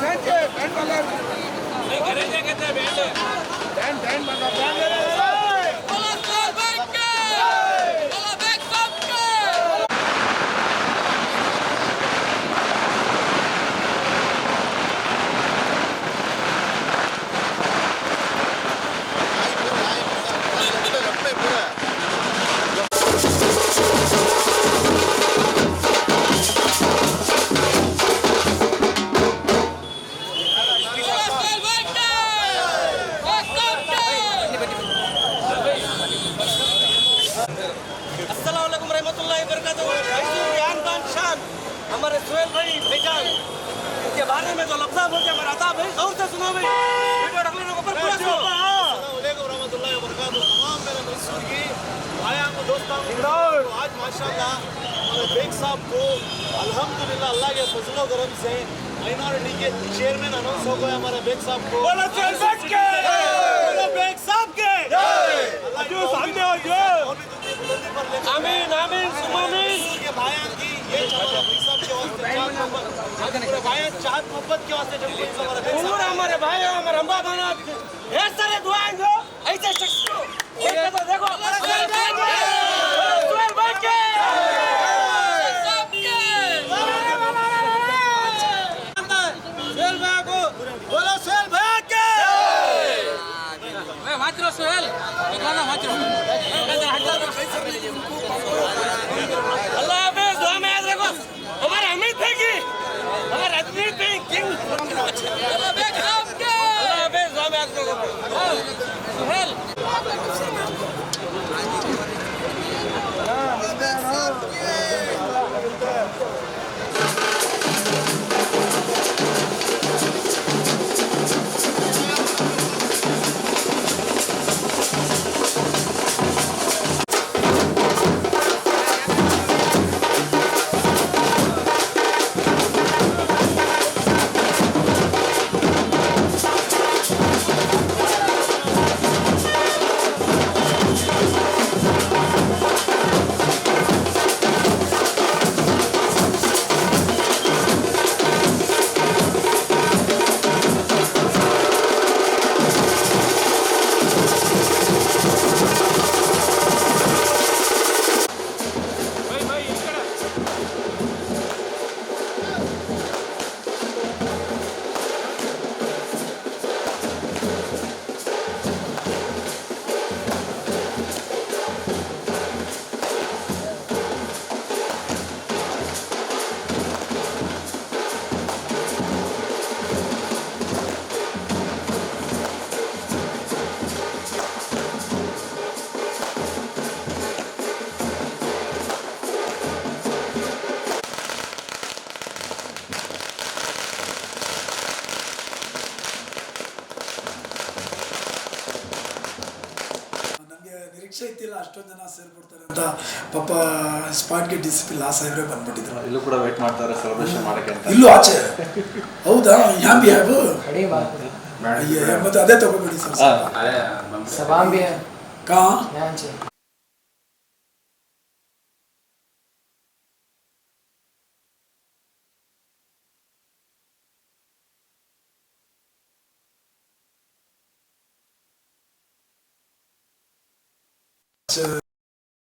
Band band ಬಂದ band जो लफ्जा हैं भाई। गौर से सुनो भाई। वीडियो डालने को पर पूरा सुनो। वालेकुम रहमतुल्लाहि व बरकातहू। तमाम मेरे मंसूर की आया को दोस्तों को आज माशाल्लाह हमारे बेग साहब को अल्हम्दुलिल्लाह अल्लाह के फजलो करम से माइनॉरिटी के चेयरमैन अनाउंस हो गए हमारे बेग साहब को। बोलो चेयरमैन के बोलो बेग साहब के अल्लाह जो सामने हो जो और भी दुनिया बुलंदी पर ले आमीन आमीन सुम आमीन मैसूर के ये हमारे बेग साहब के वास्ते चाहत मोहब्बत पूरे चाहत मोहब्बत के वास्ते जब कोई सवाल है उमर हमारे भाई हमारे अंबा बना ढेर सारे दुआएँ दो ऐसे शख्स को ये तो देखो anything. ನಿರೀಕ್ಷೆ ಇತ್ತಿಲ್ಲ ಅಷ್ಟೊಂದು ಜನ ಸೇರ್ಬಿಡ್ತಾರೆ ಅಂತ ಪಾಪ ಸ್ಪಾಟ್ಗೆ ಡಿ ಸಿ ಲಾಸ್ ಆಗಿರೋ ಬಂದ್ಬಿಟ್ಟಿದ್ರು. ಇಲ್ಲೂ ಕೂಡ ವೇಟ್ ಮಾಡ್ತಾರೆ ಸೆಲೆಬ್ರೇಷನ್ ಮಾಡಕ್ಕೆ ಅಂತ. ಇಲ್ಲೂ ಆಚೆ. ಹೌದಾ? ಹ್ಯಾಪಿ ಹ್ಯಾಬು? ಮತ್ತೆ ಅದೇ ತಗೋಬೇಡಿ ಸರ್. ಸಭಾಂಬಿಯ ಕಾ?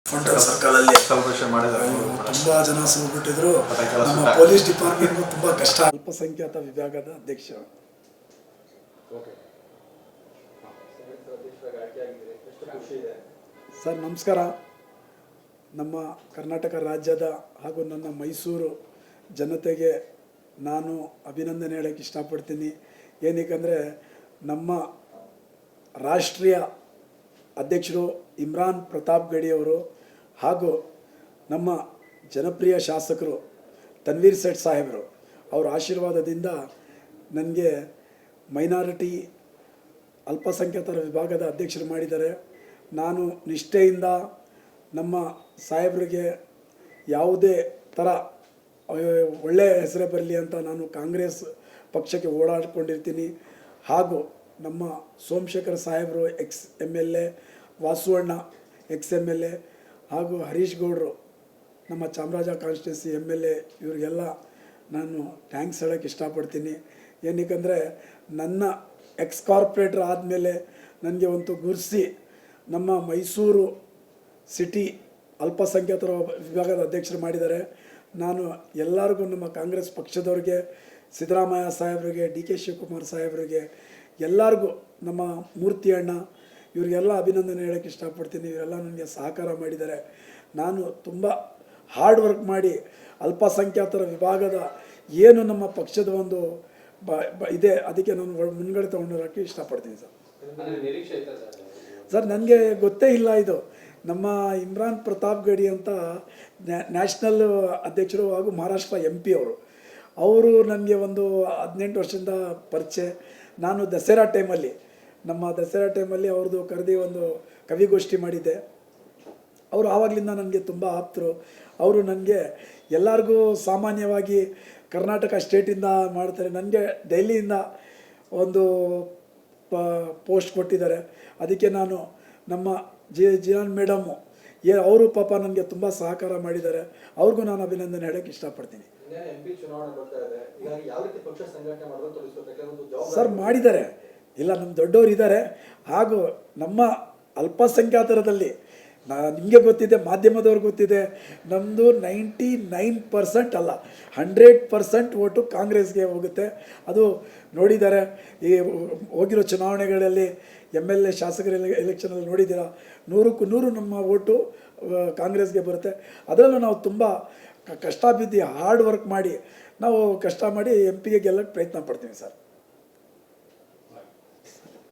ಫಂಟಲ್ ಸರ್ಕಲಲ್ಲಿ ಸೆಲೆಬ್ರೇಷನ್ ಮಾಡಿದ್ದಾರೆ. ತುಂಬ ಜನ ಸೇರ್ಬಿಟ್ಟಿದ್ರು ನಮ್ಮ ಪೊಲೀಸ್ ಡಿಪಾರ್ಟ್ಮೆಂಟ್ ತುಂಬ ಕಷ್ಟ. ಅಲ್ಪಸಂಖ್ಯಾತ ವಿಭಾಗದ ಅಧ್ಯಕ್ಷ ಸರ್ ನಮಸ್ಕಾರ. ನಮ್ಮ ಕರ್ನಾಟಕ ರಾಜ್ಯದ ಹಾಗೂ ನನ್ನ ಮೈಸೂರು ಜನತೆಗೆ ನಾನು ಅಭಿನಂದನೆ ಹೇಳಕ್ಕೆ ಇಷ್ಟಪಡ್ತೀನಿ. ಏನಕ್ಕೆ ನಮ್ಮ ರಾಷ್ಟ್ರೀಯ ಅಧ್ಯಕ್ಷರು ಇಮ್ರಾನ್ ಪ್ರತಾಪ್ ಗಡಿಯವರು ಹಾಗೂ ನಮ್ಮ ಜನಪ್ರಿಯ ಶಾಸಕರು ತನ್ವೀರ್ ಸೇಠ್ ಸಾಹೇಬರು, ಅವರ ಆಶೀರ್ವಾದದಿಂದ ನನಗೆ ಮೈನಾರಿಟಿ ಅಲ್ಪಸಂಖ್ಯಾತರ ವಿಭಾಗದ ಅಧ್ಯಕ್ಷರು ಮಾಡಿದ್ದಾರೆ. ನಾನು ನಿಷ್ಠೆಯಿಂದ ನಮ್ಮ ಸಾಹೇಬರಿಗೆ ಯಾವುದೇ ಥರ ಒಳ್ಳೆಯ ಹೆಸರೇ ಬರಲಿ ಅಂತ ನಾನು ಕಾಂಗ್ರೆಸ್ ಪಕ್ಷಕ್ಕೆ ಓಡಾಡ್ಕೊಂಡಿರ್ತೀನಿ. ಹಾಗೂ ನಮ್ಮ ಸೋಮಶೇಖರ್ ಸಾಹೇಬರು ಎಕ್ಸ್ ಎಂ ಎಲ್ ಎ, ವಾಸುವಣ್ಣ ಎಕ್ಸ್ ಎಂ ಎಲ್ ಎ ಹಾಗೂ ಹರೀಶ್ ಗೌಡರು, ನಮ್ಮ Chamaraja constituency M L A, ಇವರಿಗೆಲ್ಲ ನಾನು ಥ್ಯಾಂಕ್ಸ್ ಹೇಳೋಕ್ಕೆ ಇಷ್ಟಪಡ್ತೀನಿ. ಏನಕ್ಕೆಂದರೆ ನನ್ನ ಎಕ್ಸ್ ಕಾರ್ಪೊರೇಟ್ರ್ ಆದಮೇಲೆ ನನಗೆ ಒಂದು ಗುರ್ಸಿ ನಮ್ಮ ಮೈಸೂರು ಸಿಟಿ ಅಲ್ಪಸಂಖ್ಯಾತರ ವಿಭಾಗದ ಅಧ್ಯಕ್ಷರು ಮಾಡಿದ್ದಾರೆ. ನಾನು ಎಲ್ಲರಿಗೂ ನಮ್ಮ ಕಾಂಗ್ರೆಸ್ ಪಕ್ಷದವ್ರಿಗೆ, ಸಿದ್ದರಾಮಯ್ಯ ಸಾಹೇಬರಿಗೆ, ಡಿ ಕೆ ಶಿವಕುಮಾರ್ ಸಾಹೇಬ್ರಿಗೆ ಎಲ್ಲರಿಗೂ ನಮ್ಮ ಮೂರ್ತಿ ಅಣ್ಣ ಇವರಿಗೆಲ್ಲ ಅಭಿನಂದನೆ ಹೇಳೋಕ್ಕೆ ಇಷ್ಟಪಡ್ತೀನಿ. ಇವರೆಲ್ಲ ನನಗೆ ಸಹಕಾರ ಮಾಡಿದ್ದಾರೆ. ನಾನು ತುಂಬ ಹಾರ್ಡ್ ವರ್ಕ್ ಮಾಡಿ ಅಲ್ಪಸಂಖ್ಯಾತರ ವಿಭಾಗದ ಏನು ನಮ್ಮ ಪಕ್ಷದ ಒಂದು ಬ ಬ- ಇದೆ ಅದಕ್ಕೆ ನಾನು ಮುನ್ಗಡೆ ತೊಗೊಂಡಿರೋಕ್ಕೆ ಇಷ್ಟಪಡ್ತೀನಿ ಸರ್. ಸರ್ ನನಗೆ ಗೊತ್ತೇ ಇಲ್ಲ ಇದು. ನಮ್ಮ ಇಮ್ರಾನ್ ಪ್ರತಾಪ್ ಗಡಿ ಅಂತ ನ್ಯಾ- ನ್ಯಾಷನಲ್ ಅಧ್ಯಕ್ಷರು ಹಾಗೂ ಮಹಾರಾಷ್ಟ್ರ ಎಂ ಪಿ ಅವರು. ಅವರು ನನಗೆ ಒಂದು ಹದಿನೆಂಟು ವರ್ಷದಿಂದ ಪರಿಚಯ. ನಾನು ದಸರಾ ಟೈಮಲ್ಲಿ ನಮ್ಮ ದಸರಾ ಟೈಮಲ್ಲಿ ಅವ್ರದ್ದು ಕರೆದಿ ಒಂದು ಕವಿಗೋಷ್ಠಿ ಮಾಡಿದ್ದೆ. ಅವರು ಆವಾಗಲಿಂದ ನನಗೆ ತುಂಬ ಆಪ್ತರು. ಅವರು ನನಗೆ ಎಲ್ಲರಿಗೂ ಸಾಮಾನ್ಯವಾಗಿ ಕರ್ನಾಟಕ ಸ್ಟೇಟಿಂದ ಮಾಡ್ತಾರೆ. ನನಗೆ ಡೆಲ್ಲಿಯಿಂದ ಒಂದು ಪ ಪೋಸ್ಟ್ ಕೊಟ್ಟಿದ್ದಾರೆ. ಅದಕ್ಕೆ ನಾನು ನಮ್ಮ ಜಿ, ಜಿಯಾನ್ ಮೇಡಮು ಏ ಅವರು ಪಾಪ ನನಗೆ ತುಂಬ ಸಹಕಾರ ಮಾಡಿದ್ದಾರೆ. ಅವ್ರಿಗೂ ನಾನು ಅಭಿನಂದನೆ ಹೇಳೋಕ್ಕೆ ಇಷ್ಟಪಡ್ತೀನಿ. ಎಂ ಪಿ ಚುನಾವಣೆ ಬರ್ತಾ ಇದೆ ಹೀಗಾಗಿ ಯಾವ ರೀತಿ ಪಕ್ಷ ಸಂಘಟನೆ ಮಾಡೋದು ತೋರಿಸಬೇಕು ಒಂದು ಜವಾಬ್ದಾರಿ ಸರ್ ಮಾಡಿದ್ದಾರೆ. ಇಲ್ಲ ನಮ್ಮ ದೊಡ್ಡವರು ಇದ್ದಾರೆ. ಹಾಗೂ ನಮ್ಮ ಅಲ್ಪಸಂಖ್ಯಾತರದಲ್ಲಿ ನಾ ನಿಮಗೆ ಗೊತ್ತಿದೆ ಮಾಧ್ಯಮದವ್ರಿಗೆ ಗೊತ್ತಿದೆ ನಮ್ಮದು ನೈಂಟಿ ನೈನ್ ಪರ್ಸೆಂಟ್ ಅಲ್ಲ ಹಂಡ್ರೆಡ್ ಪರ್ಸೆಂಟ್ ಓಟು ಕಾಂಗ್ರೆಸ್ಗೆ ಹೋಗುತ್ತೆ. ಅದು ನೋಡಿದ್ದಾರೆ ಈ ಹೋಗಿರೋ ಚುನಾವಣೆಗಳಲ್ಲಿ ಎಂ ಎಲ್ ಎ ಶಾಸಕರ ಎಲೆಕ್ಷನಲ್ಲಿ ನೋಡಿದ್ದೀರಾ ನೂರಕ್ಕೂ ನೂರು ನಮ್ಮ ಓಟು ಕಾಂಗ್ರೆಸ್ಗೆ ಬರುತ್ತೆ. ಅದರಲ್ಲೂ ನಾವು ತುಂಬ ಕಷ್ಟ ಬಿದ್ದು ಹಾರ್ಡ್ ವರ್ಕ್ ಮಾಡಿ ನಾವು ಕಷ್ಟ ಮಾಡಿ ಎಂ ಪಿಗೆ ಗೆಲ್ಲಕ್ಕೆ ಪ್ರಯತ್ನ ಪಡ್ತೀವಿ ಸರ್.